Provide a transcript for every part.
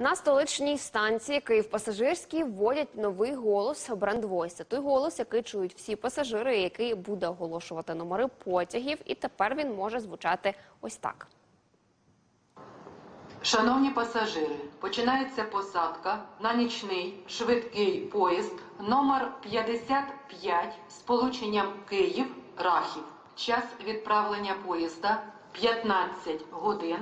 На столичній станції Київ пасажирський вводять новий голос бренд Voice. Той голос, який чують всі пасажири, який буде оголошувати номери потягів, і тепер він може звучати ось так. Шановні пасажири, починається посадка на нічний швидкий поїзд номер 55 з полученням Київ-Рахів. Час відправлення поїзда 15 годин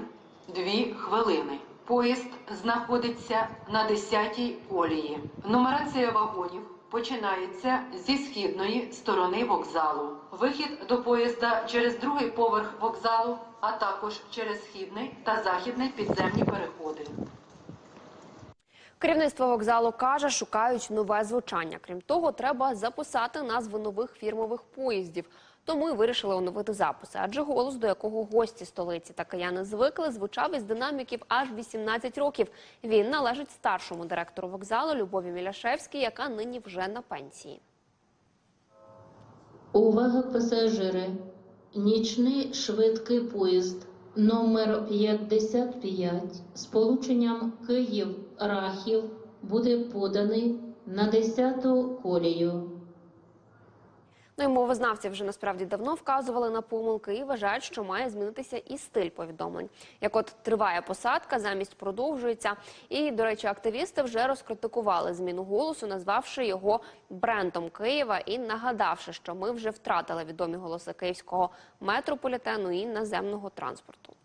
2 хвилини. Поїзд знаходиться на 10-й колії. Нумерація вагонів починається зі східної сторони вокзалу. Вихід до поїзда через другий поверх вокзалу, а також через східний та західний підземні переходи. Керівництво вокзалу каже, шукають нове звучання. Крім того, треба записати назви нових фірмових поїздів. Тому й вирішили оновити записи. Адже голос, до якого гості столиці та кияни звикли, звучав із динаміків аж 18 років. Він належить старшому директору вокзалу Любові Міляшевській, яка нині вже на пенсії. Увага пасажири! Нічний швидкий поїзд номер 55 з полученням Київ-Рахів буде поданий на 10-ту колію. Ну і мовознавці вже насправді давно вказували на помилки і вважають, що має змінитися і стиль повідомлень. Як от триває посадка, замість продовжується. І, до речі, активісти вже розкритикували зміну голосу, назвавши його брендом Києва і нагадавши, що ми вже втратили відомі голоси київського метрополітену і наземного транспорту.